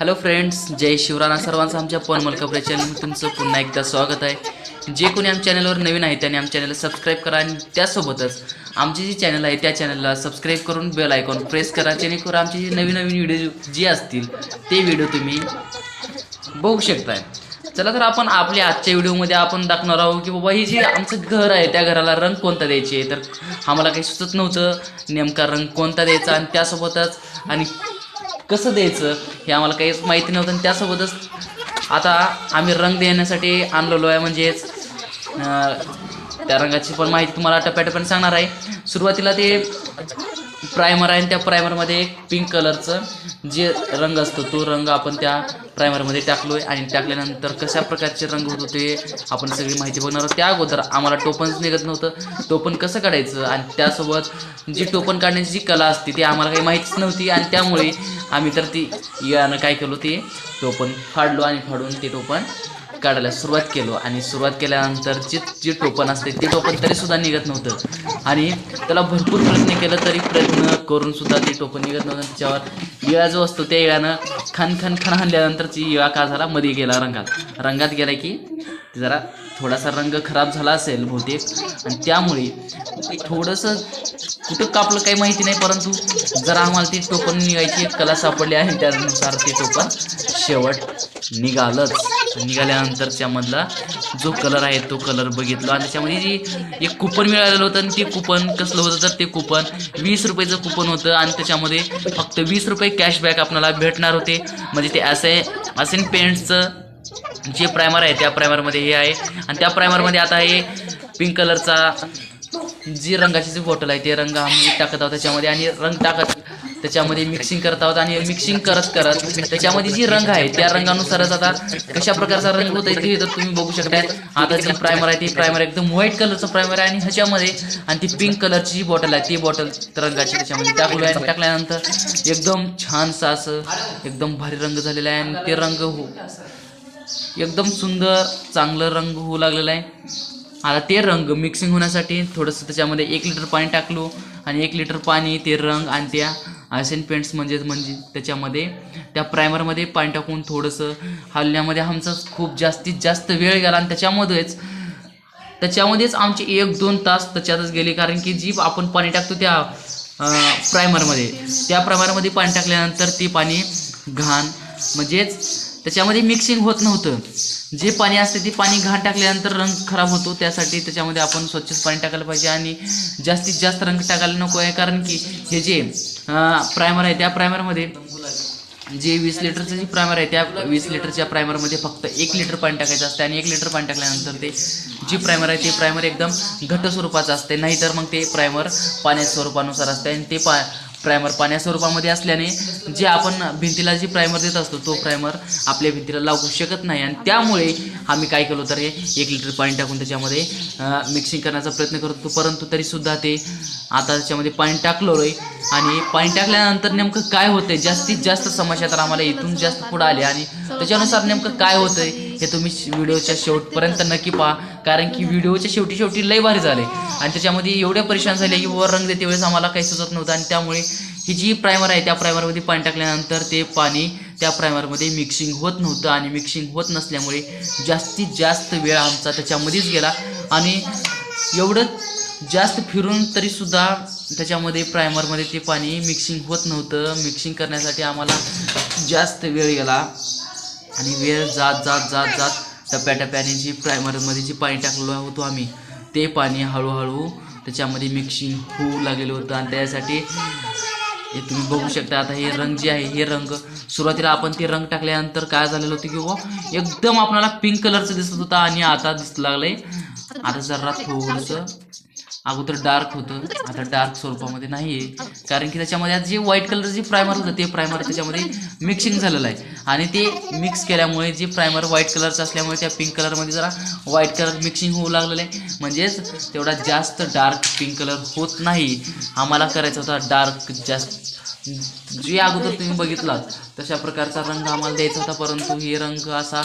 Hello friends जय शिवराणा सर्वांचं आमच्या पनमल कपडे चॅनलमध्ये तुमचं पुन्हा एकदा स्वागत आहे. जे कोणी आमच्या चॅनलवर नवीन आहे त्याने आमच्या चॅनलला सबस्क्राईब करा आणि त्यासोबतच आमची जी चॅनल आहे त्या चॅनलला सबस्क्राईब करून बेल आयकॉन प्रेस करा जेणेकरून आमचे जे नवीन नवीन व्हिडिओ जे असतील ते व्हिडिओ तुम्ही बघू शकताय. चला तर आपण आपल्या आजच्या व्हिडिओमध्ये आपण दाखवणार आहोत की बाबा ही जी आमचं घर आहे त्या घराला रंग कोणता द्यायचे? तर आम्हाला काही सुचत नव्हतं नेमका रंग कोणता द्यायचा आणि त्यासोबतच आणि कसं द्यायचं हे आम्हाला काहीच माहिती नव्हतं आणि त्यासोबतच आता आम्ही रंग देण्यासाठी आणलेलो आहे. म्हणजेच त्या रंगाची पण माहिती तुम्हाला टप्प्याटप्प्याने सांगणार आहे. सुरुवातीला ते प्रायमर आहे आणि त्या प्रायमरमध्ये एक पिंक कलरचं जे रंग असतो तो रंग आपण त्या प्रायमरमध्ये टाकलो आहे आणि टाकल्यानंतर कशा प्रकारचे रंग होत होते आपण सगळी माहिती बघणार आहोत. त्या अगोदर आम्हाला टोपणच निघत नव्हतं. टोपण कसं काढायचं आणि त्यासोबत जी टोपण काढण्याची जी कला असते ती आम्हाला काही माहितीच नव्हती आणि त्यामुळे आम्ही तर ती यानं काय केलो ते टोपण फाडलो आणि फाडून ते टोपण काढायला सुरुवात केलो. आणि सुरुवात केल्यानंतर जे जे टोपण असते ते टोपण तरीसुद्धा निघत नव्हतं. आणि त्याला भरपूर प्रयत्न केला तरी प्रयत्न करूनसुद्धा ते टोपण निघत नव्हतं. त्याच्यावर इळा जो असतो त्या इळानं खन खन खन हाणल्यानंतर ती इळा का झाला? मध्ये गेला रंगात. रंगात गेला की जरा थोडासा रंग खराब झाला असेल बहुतेक. आणि त्यामुळे थोडंसं कुठं कापलं काही माहिती नाही परंतु जरा आम्हाला ती टोपण निघायची एक कला सापडली आहे. त्यानुसार ते टोपण शेवट निघालंच. निघाल्यानंतर त्यामधला जो कलर आहे तो कलर बघितला. आणि त्याच्यामध्ये जी एक कुपन मिळालेलं होतं आणि ते कुपन कसलं होतं तर ते कुपन वीस रुपयाचं कुपन होतं आणि त्याच्यामध्ये फक्त वीस रुपये कॅशबॅक आपल्याला भेटणार होते. म्हणजे ते असे असेन पेंट्सचं जे प्रायमर आहे त्या प्रायमरमध्ये हे आहे. आणि त्या प्रायमरमध्ये आता हे पिंक कलरचा जी रंगाची जी बॉटल आहे ते रंग आम्ही टाकत आहोत त्याच्यामध्ये. आणि रंग टाकत त्याच्यामध्ये मिक्सिंग करत आहोत आणि मिक्सिंग करत करत त्याच्यामध्ये जी रंग आहे त्या रंगानुसारच आता कशा प्रकारचा रंग होत आहे ते तर तुम्ही बघू शकता आता जी प्रायमर आहे ती प्रायमर एकदम व्हाईट कलरचं प्रायमर आहे आणि ह्याच्यामध्ये आणि ती पिंक कलरची जी बॉटल आहे ती बॉटल रंगाची त्याच्यामध्ये टाकली आहे. टाकल्यानंतर एकदम छानसं असं एकदम भारी रंग झालेला आहे आणि ते रंग हो एकदम सुंदर चांगलं रंग होऊ लागलेला आहे. आता ते रंग मिक्सिंग होण्यासाठी थोडंसं त्याच्यामध्ये एक लिटर पाणी टाकलो आणि एक लिटर पाणी ते रंग आणि त्या आयसेन पेंट्स म्हणजे म्हणजे त्याच्यामध्ये त्या प्रायमरमध्ये पाणी टाकून थोडंसं हलण्यामध्ये आमचा खूप जास्तीत जास्त वेळ गेला आणि त्याच्यामध्येच त्याच्यामध्येच आमचे एक दोन तास त्याच्यातच गेले. कारण की जी आपण पाणी टाकतो त्या प्रायमरमध्ये त्या प्रायमरमध्ये पाणी टाकल्यानंतर ती पाणी घाण म्हणजेच त्याच्यामध्ये मिक्सिंग होत नव्हतं. जे पाणी असते ते पाणी घाण टाकल्यानंतर रंग खराब होतो. त्यासाठी त्याच्यामध्ये आपण स्वच्छच पाणी टाकायला पाहिजे आणि जास्तीत जास्त रंग टाकायला नको आहे. कारण की हे जे प्रायमर आहे त्या प्रायमरमध्ये जे वीस लिटरचं जे प्रायमर आहे त्या वीस लिटरच्या प्रायमरमध्ये फक्त एक लिटर पाणी टाकायचं असते आणि एक लिटर पाणी टाकल्यानंतर ते जे प्रायमर आहे ते प्रायमर एकदम घट्ट स्वरूपाचं असते. नाहीतर मग ते प्रायमर पाण्याच्या स्वरूपानुसार असते आणि ते पा प्रायमर पाण्या स्वरूपामध्ये असल्याने जे आपण भिंतीला जी प्रायमर देत असतो तो प्रायमर आपल्या भिंतीला लागू शकत नाही. आणि त्यामुळे आम्ही काय केलो तर हे एक लिटर पाणी टाकून त्याच्यामध्ये मिक्सिंग करण्याचा प्रयत्न करतो परंतु तरीसुद्धा ते आता त्याच्यामध्ये पाणी टाकलो रे. आणि पाणी टाकल्यानंतर नेमकं काय होतंय? जास्तीत जास्त समस्या तर आम्हाला इथून जास्त पुढं आली आणि त्याच्यानुसार नेमकं काय होतंय? हे तुम्ही व्हिडिओच्या शेवटपर्यंत नक्की पहा. कारण की व्हिडिओच्या शेवटी शेवटी लय भारी झाले. आणि त्याच्यामध्ये एवढे परेशान झाले की वर रंग देते वेळेस आम्हाला काही सुचत नव्हतं. आणि त्यामुळे ही जी प्रायमर आहे त्या प्रायमरमध्ये पाणी टाकल्यानंतर ते पाणी त्या प्रायमरमध्ये मिक्सिंग होत नव्हतं. आणि मिक्सिंग होत नसल्यामुळे जास्तीत जास्त वेळ आमचा त्याच्यामध्येच गेला. आणि एवढं जास्त फिरून तरीसुद्धा त्याच्यामध्ये प्रायमरमध्ये ते पाणी मिक्सिंग होत नव्हतं. मिक्सिंग करण्यासाठी आम्हाला जास्त वेळ गेला. आणि वेळ जात जात जात जात टप्प्याटप्प्याने जी प्रायमरमध्ये जे पाणी टाकलेलं होतो आम्ही ते पाणी हळूहळू त्याच्यामध्ये मिक्सिंग होऊ लागलेलं होतं. आणि त्यासाठी हे तुम्ही बघू शकता आता हे रंग जे आहे हे रंग सुरुवातीला आपण ते रंग टाकल्यानंतर काय झालेलं होतं की बुवा एकदम आपल्याला पिंक कलरचं दिसत होता आणि आता दिसू लागलंय. आता जरा थोडंसं अगोदर डार्क होतं. आता डार्क स्वरूपामध्ये नाही आहे कारण की त्याच्यामध्ये आता जे व्हाईट कलर जे प्रायमर होतं ते प्रायमर त्याच्यामध्ये मिक्सिंग झालेलं आहे. आणि ते मिक्स केल्यामुळे जे प्रायमर व्हाईट कलरचं असल्यामुळे त्या पिंक कलरमध्ये जरा व्हाईट कलर मिक्सिंग होऊ लागलेलं आहे. म्हणजेच तेवढा जास्त डार्क पिंक कलर होत नाही. आम्हाला करायचा होता डार्क जास्त जे अगोदर तुम्ही बघितलात तशा प्रकारचा रंग आम्हाला द्यायचा होता परंतु हे रंग असा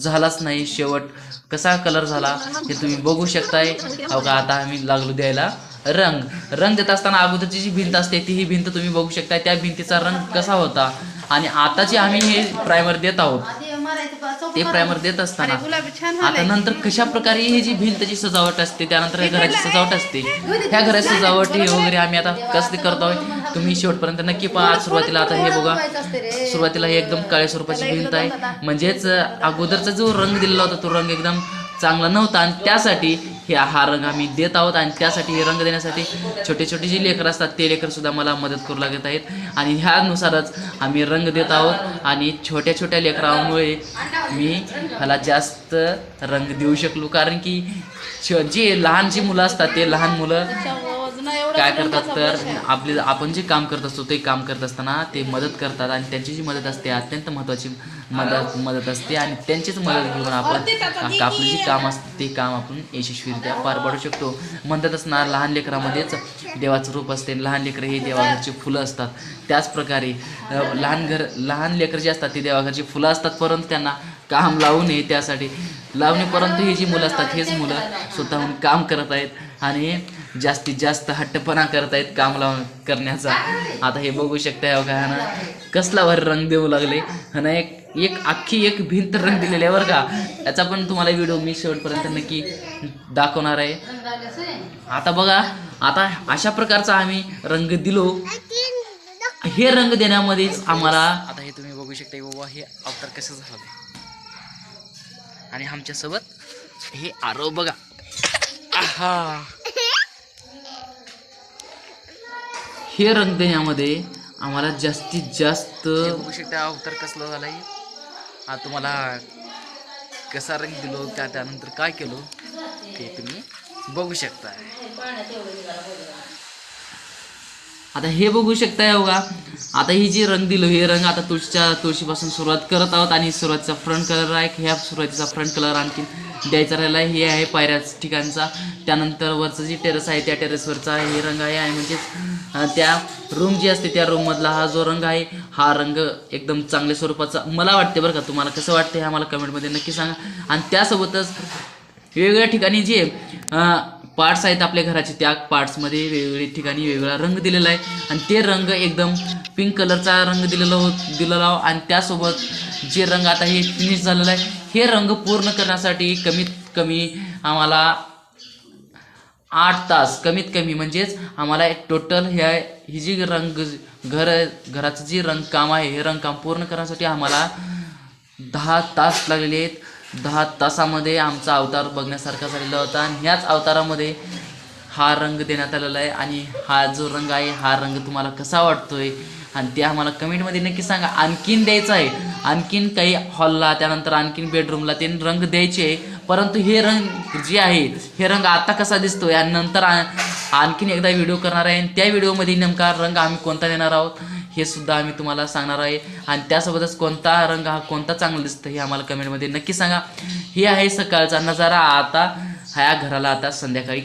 झालाच नाही शेवट. कसा कलर झाला हे तुम्ही बघू शकताय. हो का आता आम्ही लागलो द्यायला रंग. रंग देत असताना अगोदरची जी भिंत असते ती ही भिंत तुम्ही बघू शकताय. त्या भिंतीचा रंग कसा होता? आणि आता जे आम्ही हे प्रायमर देत आहोत. ते प्रायमर देत असताना. आता नंतर कशा प्रकारे ही जी भिंतची सजावट असते त्यानंतर घराची सजावट असते ह्या घराची सजावट हे वगैरे आम्ही आता कसं करतोय तुम्ही शेवटपर्यंत नक्की पहा सुरुवातीला आता हे बघा. सुरुवातीला हे एकदम काळ्या स्वरूपाची भिंत आहे. म्हणजेच अगोदरचा जो रंग दिलेला होता तो रंग एकदम चांगला नव्हता. आणि त्यासाठी हे हा रंग आम्ही देत आहोत आणि त्यासाठी हे रंग देण्यासाठी छोटे छोटे जे लेकर असतात ते लेकरसुद्धा मला मदत करू लागत आहेत. आणि ह्यानुसारच आम्ही रंग देत आहोत आणि छोट्या छोट्या लेकरांमुळे मी ह्याला जास्त रंग देऊ शकलो. कारण की जे लहान जी मुलं असतात ते लहान मुलं काय करतात तर आपले आपण जे काम करत असतो ते काम करत असताना ते मदत करतात आणि त्यांची जी मदत असते अत्यंत महत्त्वाची मदत मदत असते आणि त्यांचीच मदत घेऊन आपण आपलं जे काम असतं ते काम आपण यशस्वीरित्या पार पाडू शकतो. म्हणतातच ना लहान लेकरामध्येच देवाचं रूप असते लहान लेकरं हे देवाघरची फुलं असतात. त्याच प्रकारे अ, लहान घर लहान लेकरं जे असतात ते देवाघरची फुलं असतात परंतु त्यांना काम लावू नये त्यासाठी. लावणे परंतु ही जी मुलं असतात हेच मुलं स्वतःहून काम करत आहेत आणि जास्तीत जास्त हट्टपणा करत आहेत काम लावून करण्याचा. आता हे बघू शकता हो का ना? कसला वर रंग देऊ लागले. ना एक एक अख्खी एक भिंत रंग दिलेली आहे बरं का. याचा पण तुम्हाला व्हिडिओ मी शेवटपर्यंत नक्की दाखवणार आहे. आता बघा आता अशा प्रकारचा आम्ही रंग दिलो. हे रंग देण्यामध्येच आम्हाला आता हे तुम्ही बघू शकता बाबा हे अवतार कसं झालं. आणि आमच्यासोबत हे आरो बघा. आहा! हे रंग देण्यामध्ये आम्हाला जास्तीत जास्त बघू शकता अवतार कसलं झालंय. हा तुम्हाला कसा रंग दिलो त्या त्यानंतर काय केलो ते तुम्ही बघू शकता. आता हे बघू शकताय बघा. आता ही जी रंग दिलो हे रंग आता तुळशीच्या तुळशीपासून सुरुवात करत आहोत आणि सुरुवातीचा फ्रंट कलर आहे. ह्या सुरुवातीचा फ्रंट कलर आणखी द्यायचा राहिला. आहे हे आहे पायऱ्याच ठिकाणचा. त्यानंतर वरचं जी टेरेस आहे त्या टेरेसवरचा हे रंग आहे. आणि म्हणजेच त्या रूम जी असते त्या रूममधला हा जो रंग आहे हा रंग एकदम चांगल्या स्वरूपाचा मला वाटते बरं का. तुम्हाला कसं वाटतं हे आम्हाला कमेंटमध्ये नक्की सांगा. आणि त्यासोबतच वेगवेगळ्या ठिकाणी जे पार्ट्स आहेत आपल्या घराचे त्या पार्ट्समध्ये वेगवेगळ्या ठिकाणी वेगवेगळा रंग दिलेला आहे. आणि ते रंग एकदम पिंक कलरचा रंग दिलेला हो दिलेला हो आणि त्यासोबत जे रंग आता हे फिनिश झालेलं आहे हे रंग पूर्ण करण्यासाठी कमीत कमी आम्हाला आठ तास कमीत कमी. म्हणजेच आम्हाला टोटल ह्या ही जी रंग घर घराचं जी रंगकाम आहे हे रंगकाम पूर्ण करण्यासाठी आम्हाला दहा तास लागलेले आहेत. दहा तासामध्ये आमचा अवतार बघण्यासारखा झालेला होता. आणि ह्याच अवतारामध्ये हा रंग देण्यात आलेला आहे. आणि हा जो रंग आहे हा रंग तुम्हाला कसा वाटतोय? आणि ते आम्हाला कमेंटमध्ये नक्की सांगा. आणखीन द्यायचं आहे. आणखीन काही हॉलला त्यानंतर आणखीन बेडरूमला ते रंग द्यायचे आहे. परंतु हे रंग जे आहे हे रंग आता कसा दिसतो आणि नंतर आ- आणखीन एकदा व्हिडिओ करणार आहे. आणि त्या व्हिडिओमध्ये नेमका रंग आम्ही कोणता देणार आहोत हे सुद्धा आम्ही तुम्हाला सांगणार आहे. आणि त्यासोबतच कोणता रंग हा कोणता चांगला दिसतो हे आम्हाला कमेंटमध्ये नक्की सांगा. हे आहे सकाळचा नजारा आता. ह्या घराला आता संध्याकाळी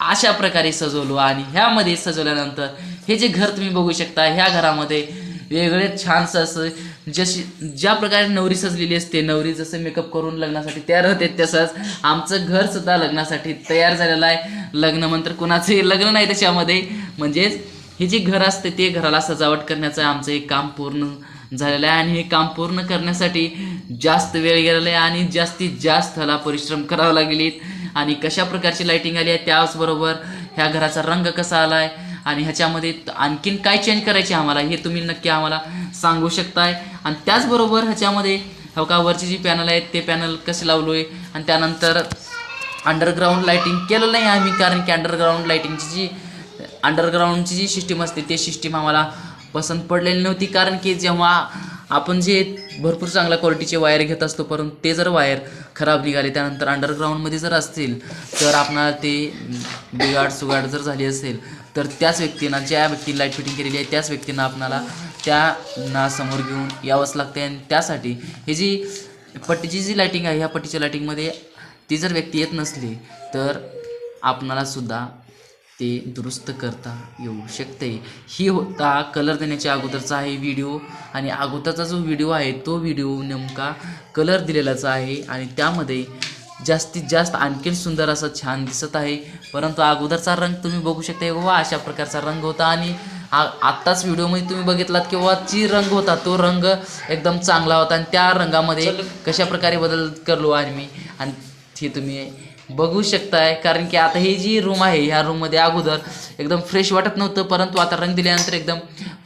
अशा प्रकारे सजवलो. आणि ह्यामध्ये सजवल्यानंतर हे जे घर तुम्ही बघू शकता ह्या घरामध्ये वेगळे छानसं असं. जशी ज्या प्रकारे नवरी सजलेली असते नवरी जसं मेकअप करून लग्नासाठी तयार होते तसंच आमचं घर सुद्धा लग्नासाठी तयार झालेलं आहे. लग्न मंत्र कुणाचंही लग्न नाही त्याच्यामध्ये. म्हणजेच हे जे घर असते ते घराला सजावट करण्याचं आमचं एक काम पूर्ण झालेलं आहे. आणि हे काम पूर्ण करण्यासाठी जास्त वेळ गेलेला आहे आणि जास्तीत जास्त ह्याला परिश्रम करावे लागलेत आणि कशा प्रकारची लाईटिंग आली आहे त्याचबरोबर ह्या घराचा रंग कसा आला आहे आणि ह्याच्यामध्ये आणखीन काय चेंज करायचे आम्हाला हे तुम्ही नक्की आम्हाला सांगू शकताय. आणि त्याचबरोबर ह्याच्यामध्ये हो का वरचे जे पॅनल आहेत ते पॅनल कसे लावलो आहे आणि त्यानंतर अंडरग्राऊंड लाईटिंग केलं नाही आम्ही कारण की अंडरग्राऊंड लाईटिंगची जी अंडरग्राऊंडची जी सिस्टीम असते ते सिस्टीम आम्हाला पसंत पडलेली नव्हती. कारण की जेव्हा आपण जे भरपूर चांगल्या क्वालिटीचे वायर घेत असतो परंतु ते जर वायर खराब निघाले त्यानंतर अंडरग्राऊंडमध्ये जर असतील तर आपणाला ते बिगाड सुगाड जर झाली असेल तर त्याच व्यक्तींना ज्या व्यक्तीने लाइट फिटिंग केलेली आहे त्याच व्यक्तींना आपणाला त्यांना समोर घेऊन यावंच लागते आणि त्यासाठी ही जी पट्टीची जी लाईटिंग आहे ह्या पट्टीच्या लाईटिंगमध्ये ती जर व्यक्ती येत नसली तर आपणाला सुद्धा ते दुरुस्त करता येऊ शकते ही होता कलर देण्याच्या अगोदरचा आहे व्हिडिओ आणि अगोदरचा जो व्हिडिओ आहे तो व्हिडिओ नेमका कलर दिलेलाच आहे. आणि त्यामध्ये जास्तीत जास्त आणखीन सुंदर असं छान दिसत आहे. परंतु अगोदरचा रंग तुम्ही बघू शकता वा अशा प्रकारचा रंग होता. आणि आ आत्ताच व्हिडिओमध्ये तुम्ही बघितलात किंवा जी रंग होता तो रंग एकदम चांगला होता. आणि त्या रंगामध्ये कशा प्रकारे बदल करलो आणि मी आणि हे तुम्ही बघू शकताय कारण की आता ही जी रूम आहे ह्या रूममध्ये अगोदर एकदम फ्रेश वाटत नव्हतं. परंतु आता रंग दिल्यानंतर एकदम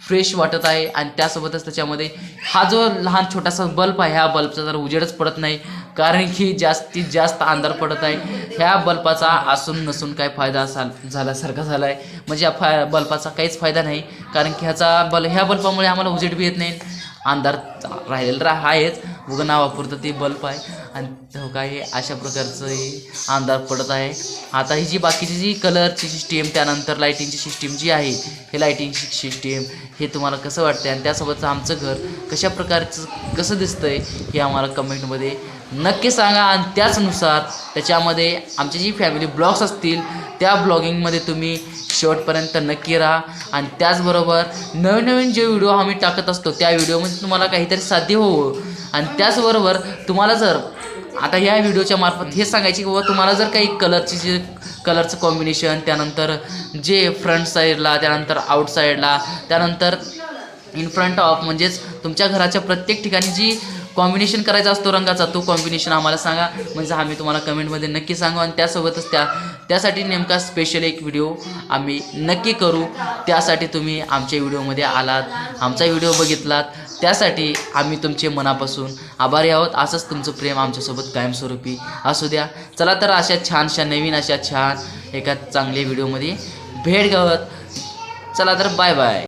फ्रेश वाटत आहे. आणि त्यासोबतच त्याच्यामध्ये हा जो लहान छोटासा बल्ब आहे ह्या बल्बचा जर उजेडच पडत नाही. कारण की जास्तीत जास्त अंधार पडत आहे. ह्या बल्बाचा असून नसून काय फायदा असा झाल्यासारखा झाला आहे म्हणजे या फाय बल्बाचा काहीच फायदा नाही. कारण की ह्याचा बल ह्या बल्बामुळे आम्हाला उजेड बी येत नाही. अंधार राहिलेला रा आहेच. उगं नावापुरतं ते बल्ब आहे. आणि हो तो काय हे अशा प्रकारचं हे अंधार पडत आहे. आता ही जी बाकीची जी कलरची सिस्टीम त्यानंतर लाईटिंगची सिस्टीम जी आहे हे लाईटिंगची सिस्टीम हे तुम्हाला कसं वाटतं आणि त्यासोबतचं आमचं घर कशा प्रकारचं कसं दिसतं आहे हे आम्हाला कमेंटमध्ये नक्की सांगा आणि त्याचनुसार त्याच्यामध्ये आमची जी फॅमिली ब्लॉग्स असतील त्या ब्लॉगिंगमध्ये तुम्ही शेवटपर्यंत नक्की राहा. आणि त्याचबरोबर नवीन नवीन जे व्हिडिओ आम्ही टाकत असतो त्या व्हिडिओमध्ये तुम्हाला काहीतरी साध्य होवं आणि त्याचबरोबर तुम्हाला जर आता ह्या व्हिडिओच्या मार्फत हे सांगायचे की बाबा तुम्हाला जर काही कलरची जे कलरचं कॉम्बिनेशन त्यानंतर जे फ्रंट साईडला त्यानंतर आउट साईडला त्यानंतर इन फ्रंट ऑफ म्हणजेच तुमच्या घराच्या प्रत्येक ठिकाणी जी कॉम्बिनेशन करायचा असतो रंगाचा तो कॉम्बिनेशन आम्हाला सांगा. म्हणजे आम्ही तुम्हाला कमेंटमध्ये नक्की सांगू आणि त्यासोबतच त्या त्यासाठी नेमका स्पेशल एक व्हिडिओ आम्ही नक्की करू. त्यासाठी तुम्ही आमच्या व्हिडिओमध्ये आलात आमचा व्हिडिओ बघितलात. त्यासाठी आम्ही तुमचे मनापासून आभारी आहोत. असंच तुमचं प्रेम आमच्यासोबत कायमस्वरूपी असू द्या. चला तर अशा छानशा नवीन अशा छान एका चांगल्या व्हिडिओमध्ये भेट गावत चला तर बाय बाय